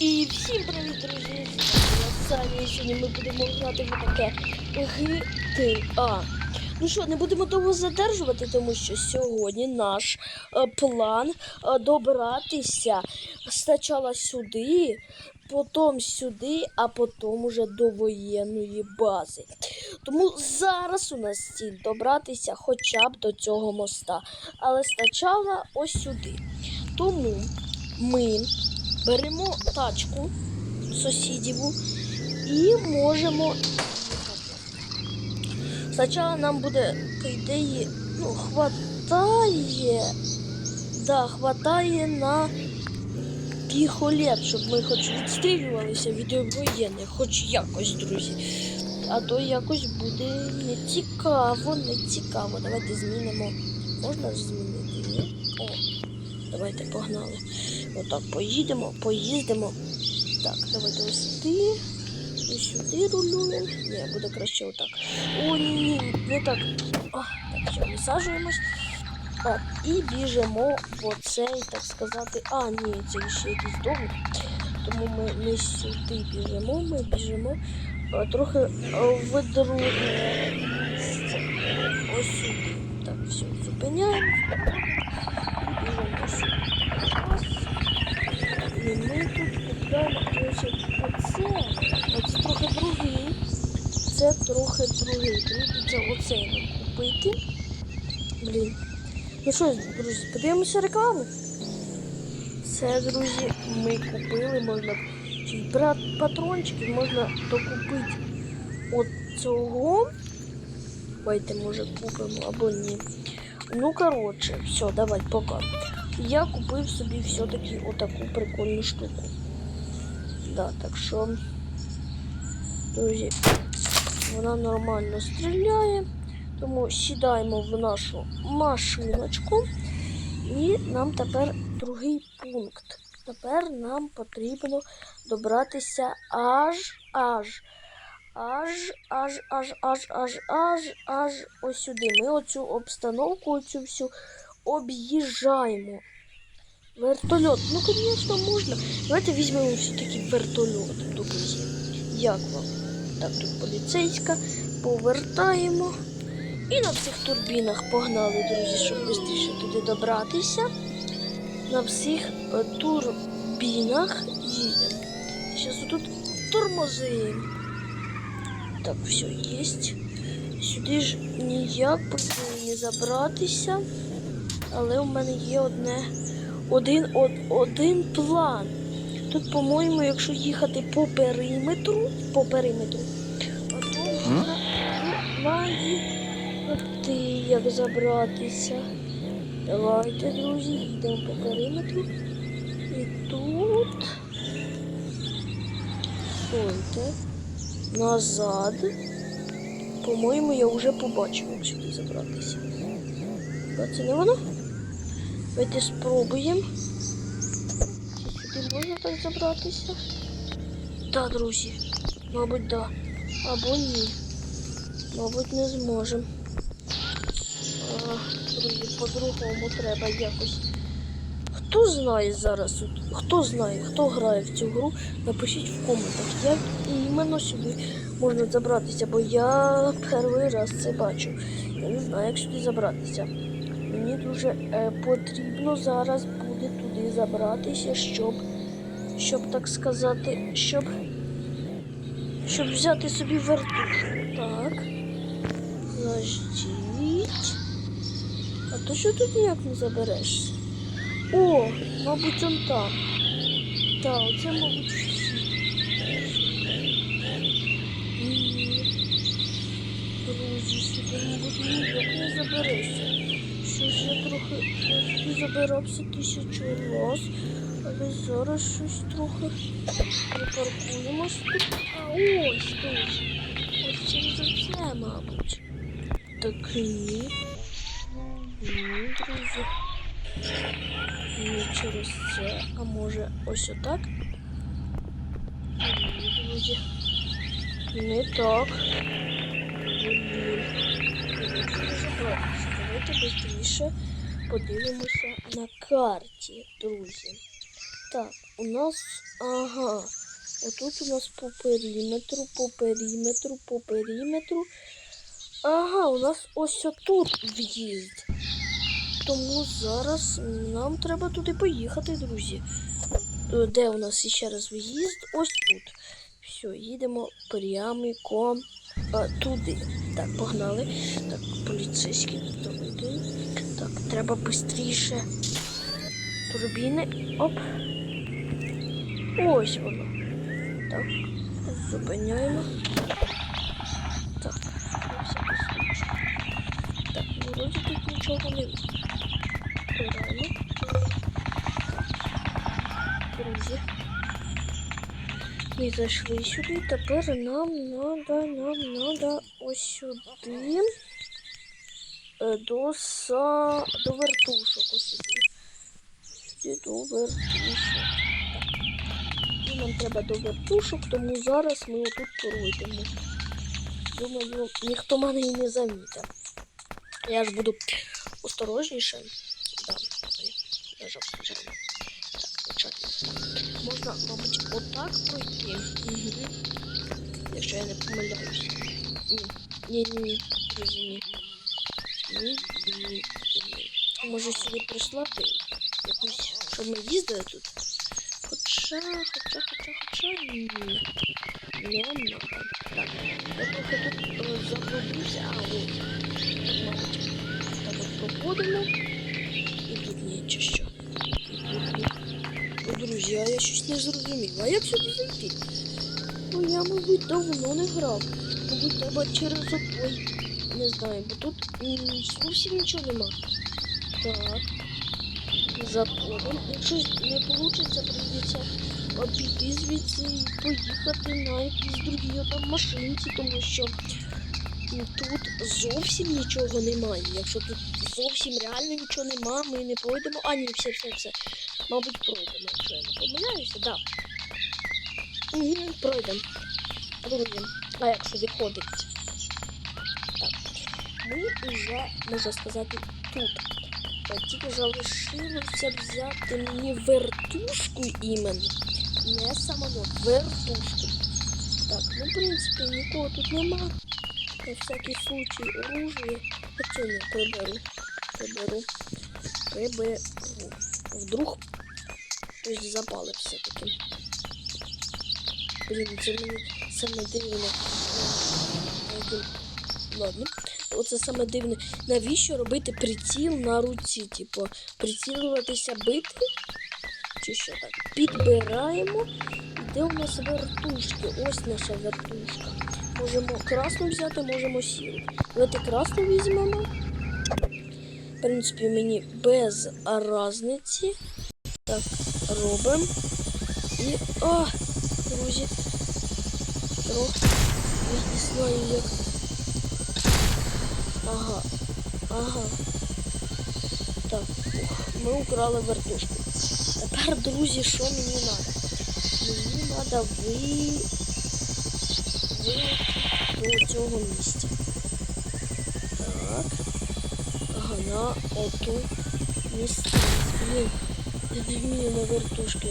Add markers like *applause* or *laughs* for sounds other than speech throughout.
І всім привіт, друзі! Саня, сьогодні ми будемо грати в таке GTA. Ну що, не будемо довго задержувати, тому що сьогодні наш е, план е, добратися спочатку сюди, потім сюди, а потім уже до воєнної бази. Тому зараз у нас ціль добратися хоча б до цього моста. Але спочатку ось сюди. Тому ми беремо тачку сусідіву і можемо. Спочатку нам буде, ідеї, ну, хватає, да, хватає на піхолет, щоб ми хоч відстрілювалися від воєнних, хоч якось, друзі. А то якось буде не цікаво, не цікаво. Давайте змінимо. Можна змінити? Ні? О, давайте погнали. Отак поїдемо, поїздимо. Так, давайте сюди. І сюди рулюємо. Ні, буде краще отак. О, ні, ні, не так. О, так, все, висаджуємось. Так, і біжимо в оцей, так сказати. А, ні, це ще якийсь домик. Тому ми не сюди біжимо, ми біжимо е, трохи е, в друге. Ось сюди. Так, все, зупиняємо. Це трохи другий. Прийдеться оцей нам купити. Блін. Ну що, друзі, подивимося рекламу. Це, друзі, ми купили, можна ці патрончики, можна докупити от цього. Давайте, може, купимо або ні. Ну, коротше, все, давай, пока. Я купив собі все-таки отаку прикольну штуку. Да, так що, друзі, вона нормально стріляє. Тому сідаємо в нашу машиночку. І нам тепер другий пункт. Тепер нам потрібно добратися аж аж. Аж, аж, аж, аж, аж, аж, аж ось сюди. Ми оцю обстановку, оцю всю об'їжджаємо. Вертольот. Ну, звісно, можна. Давайте візьмемо все-таки вертольот, друзі. Як вам? Так, тут поліцейська. Повертаємо. І на всіх турбінах погнали, друзі, щоб швидше туди добратися. На всіх е, турбінах їдемо. Зараз тут тормозимо. Так, все є. Сюди ж ніяк не забратися. Але у мене є одне, один, од, один план. Тут, по-моєму, якщо їхати по периметру, по периметру, то можна Ти як забратися. Давайте, друзі, йдемо по периметру. І тут. Стойте. Назад. По-моєму, я вже побачив, як сюди забратися. Це не воно? Давайте спробуємо. Чи можна так забратися? Так, друзі. Мабуть, так. Да. Або ні. Мабуть, не зможемо. Друзі, по-другому треба якось. Хто знає зараз, хто знає, хто грає в цю гру, напишіть в коментах, як іменно сюди можна забратися, бо я перший раз це бачу. Я не знаю, як сюди забратися. Мені дуже е, потрібно зараз буде туди забратися, щоб, щоб так сказати, щоб, щоб взяти собі вертушку. Так. Заждіть. А то що тут ніяк не заберешся? О, мабуть, он там. Так, оце, мабуть, всі. Друзі, сюди, мабуть, ніяк не заберешся. Я трохи забирався тисячу раз, але зараз щось трохи припаркуємось тут. А ось тут. Ось через оце, мабуть. Так ні. Ні, друзі. Не через це, а може ось отак? Ні, друзі. Не так. Блін. Давайте швидше подивимося на карті, друзі. Так, у нас. Ага. Отут у нас по периметру, по периметру, по периметру. Ага, у нас ось отут в'їзд. Тому зараз нам треба туди поїхати, друзі. Е, Де у нас ще раз в'їзд? Ось тут. Все, їдемо прямиком а, туди. Так, погнали. Так. Так, треба швидше. Турбіни. Оп. Ось воно. Так, зупиняємо. Так. Так, ну, вроді тут нічого не вбираємо. Друзі. Ми зайшли сюди. Тепер нам надо, нам надо ось сюди. Е, До са... до вертушок ось сюди. До вертушок. І нам треба до вертушок, тому зараз ми отут пройдемо. Думаю, ніхто мене і не замітив. Я ж буду осторожніше. Да, ой, нажав. Так, звичайно. Можна, мабуть, отак пройти. Угу. Якщо я не помиляюсь. Ні, ні, ні. Друзі, ні. Ні, ні, ні. Може сюди прислати якусь, щоб ми їздили тут. Хоча, хоча, хоча, хоча ні. Не надо. Так, я трохи тут е, заблудився, а ви, мабуть, так от проходимо. І тут ні, чи що. Ну, друзі, а я щось не зрозумів. А як сюди зайти? Ну я, мабуть, давно не грав. Мабуть, треба через отой. Не знаю, тут зовсім нічого нема. Так. Заходимо. Якщо не вийде, прийдеться обійти звідси і поїхати на якійсь другій там машинці, тому що тут зовсім нічого немає. Якщо тут зовсім реально нічого нема, ми не пройдемо. А, ні, все, все, все. Мабуть, пройдемо, якщо я не помиляюся, так. Да. Угу, пройдемо. Друзі, а як сюди ходить? Так. Ми вже, можна сказати, тут. Тільки залишилося взяти мені вертушку іменно. Не самоліт, вертушку. Так, ну в принципі нікого тут нема. На всякий случай оружие. Хоча не приберу. Приберу. Приберу. Вдруг хтось запалив все-таки. Блін, це мені саме дивне. Е, Ладно. Оце саме дивне. Навіщо робити приціл на руці? Типу, прицілюватися бити? Чи що так? Підбираємо. Де у нас вертушки? Ось наша вертушка. Можемо красну взяти, можемо сіру. Давайте красну візьмемо. В принципі, мені без разниці. Так, робимо. І. А! Друзі. Трохи. Я не знаю, як. Ага. Ага. Так, ми украли вертушку. Тепер, друзі, що мені треба? Мені треба ви... вийти до цього місця. Так. Ага, на оту місце. Блін, я не вмію на вертушки.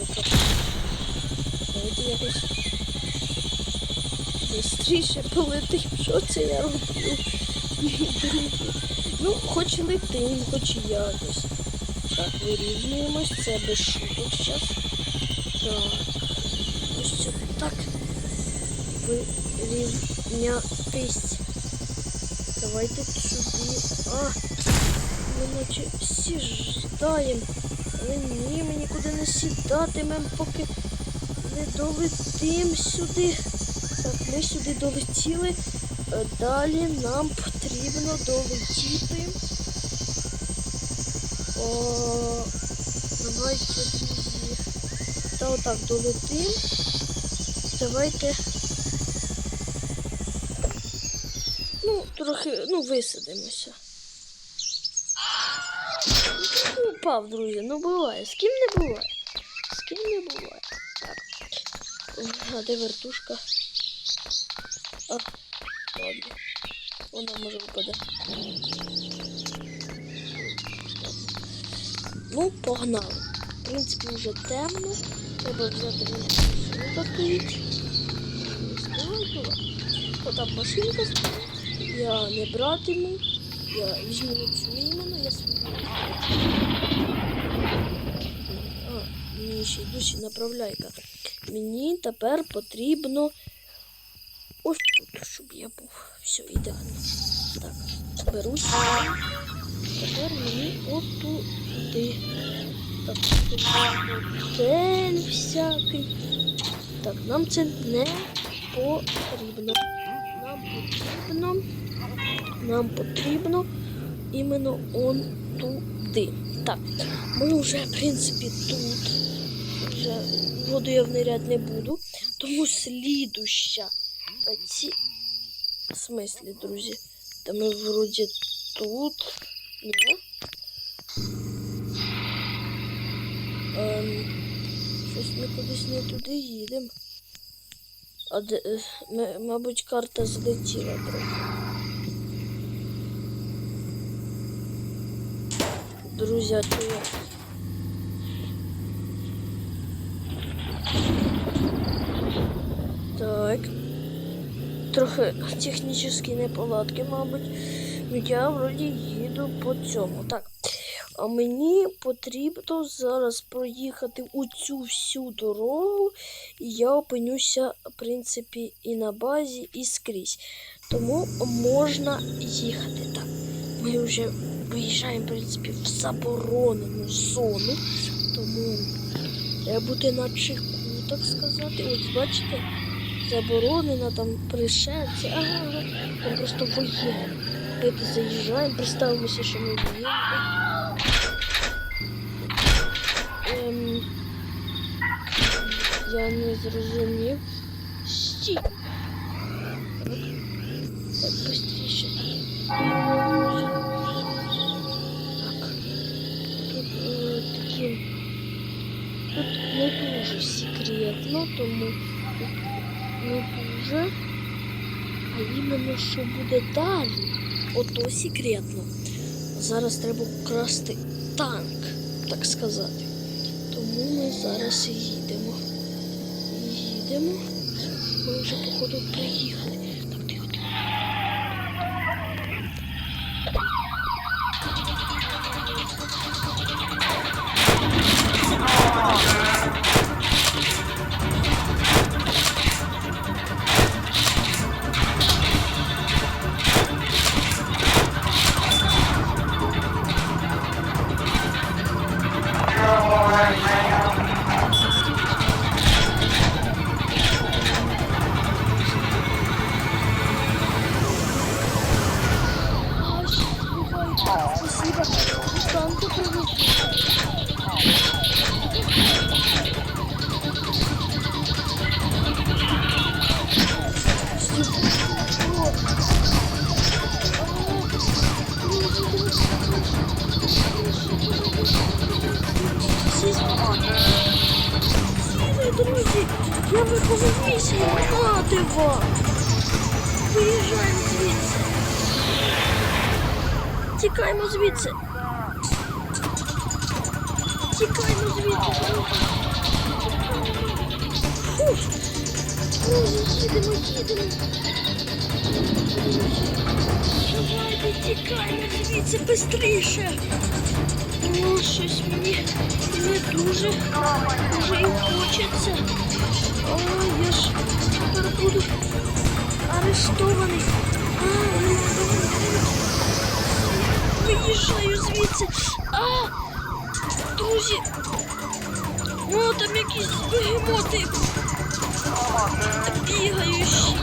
Давайте якось бистріше полетим. Що це я роблю? *laughs* Ну, хоч летим, хоч якось. Так, вирівнюємось, це без шуток зараз. Так. Ось це так. Вирівнятись. Давайте сюди. А, ми наче сіждаємо. Але ні, ми нікуди не сідатимемо, поки не долетим сюди. Так, ми сюди долетіли. Е, Далі нам потрібно долетіти. О, давайте, друзі. Та отак долетим. Давайте. Ну, трохи, ну, висадимося. Ну, Упав, друзі, ну буває. З ким не буває. З ким не буває. Так. А де вертушка? Вона може випаде. Ну, погнали. В принципі, вже темно. Треба взяти такий. Отам машинка стоїть. Я не братиму. Я візьму цю іменно, я собі. Ще й направляйка. Мені тепер потрібно ось щоб я був. Все, ідеально. Так, берусь. Тепер мені отуди. Так, готель всякий. Так, нам це не потрібно. Нам потрібно. Нам потрібно іменно он туди. Так, ми вже, в принципі, тут. Вже воду я вниряти не буду. Тому слідуща. Ці... В смислі, друзі? Та ми вроді тут. Ні? Ем, щось ми кудись не туди їдемо. А де, е, мабуть, карта злетіла трохи. Друзі, то я... Так. Трохи технічні неполадки, мабуть. Ну, Я вроді їду по цьому. Так. А мені потрібно зараз проїхати у цю всю дорогу, і я опинюся, в принципі, і на базі, і скрізь. Тому можна їхати. Так, ми вже виїжджаємо, в принципі, в заборонену зону. Тому треба бути на чеку, так сказати. Ось бачите, заборонена там пришельці. Ага. Там просто воєнні. Ми заїжджаємо, представимося, що ми воєнні. Ем, я не зрозумів. Стій. Так, так. Так. Тут е, такі. Тут не дуже секретно, тому не дуже. А іменно що буде далі, ото секретно. Зараз треба вкрасти танк, так сказати. Тому ми зараз їдемо. Їдемо. Ми вже, походу, приїхали. Місію мати. Виїжджаємо звідси. Тікаємо звідси. Тікаємо звідси. Фух. Друзі, їдемо, їдемо. Давайте тікаємо звідси швидше. О, щось мені не дуже, дуже і хочеться. О, я ж тепер буду арештований. Виїжджаю звідси. А! Друзі! О, там якісь бегемоти бігаючі.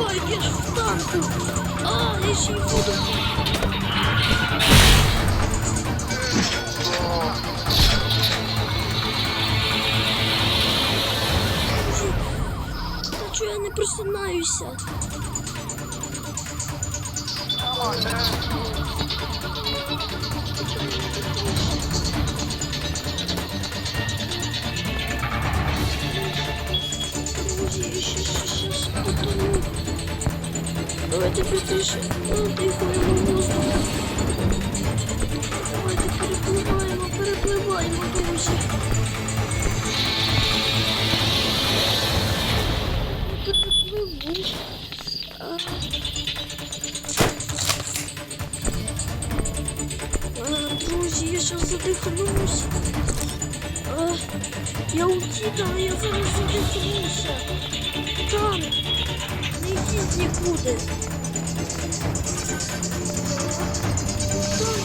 Та як я ж в танку. А, я ще й буду. Не просинаюся? Давайте быстріше. Давайте перепливаємо, перепливаємо, друзі. Я у діда, а я зараз задихнуся. Там, не йдіть нікуди. Там,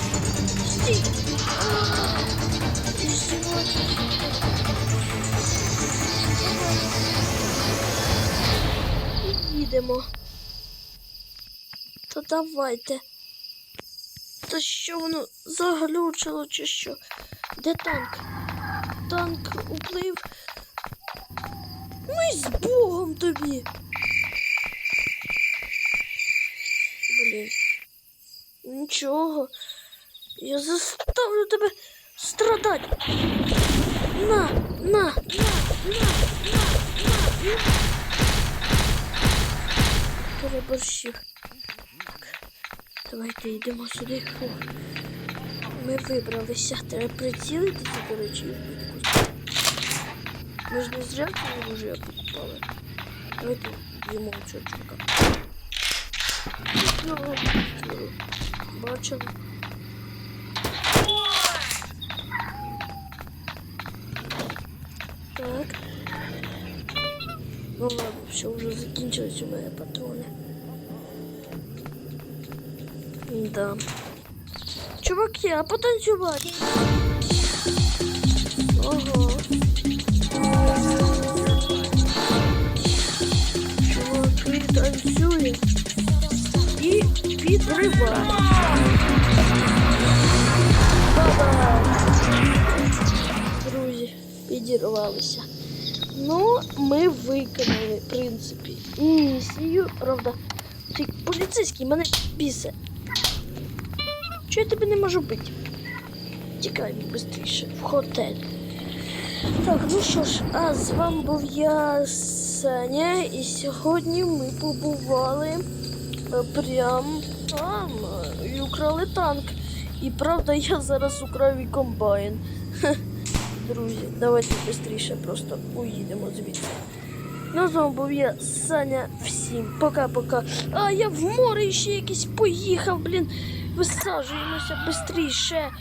стій. І їдемо. Та давайте. Та що воно заглючило чи що? Де танк? Танк уплив. Ну і з Богом тобі. Блін. Нічого. Я заставлю тебе страдати. На, на, на, на, на, на, на. Переборщив. Давайте йдемо сюди. Ми вибралися. Треба прицілитися, до речі, і вбити. Ми ж не зря цього оружия покупали. Давайте йому цього чувака. Ну, ну, Бачили. Так. Ну ладно, все, вже закінчились у мене патрони. Да. Чуваки, а потанцювати? Ого. Підриває. Друзі, підірвалися. Ну, ми виконали, в принципі, місію. Правда, цей поліцейський мене бісе. Чого я тебе не можу бити? Тікай швидше в готель. Так, ну що ж, а з вами був я, Саня, і сьогодні ми побували е, прям там е, і украли танк. І правда, я зараз украв і комбайн. Друзі, давайте швидше просто уїдемо звідси. Ну, з вами був я, Саня. Всім пока-пока. А я в море ще якийсь поїхав, блін. Висаджуємося швидше.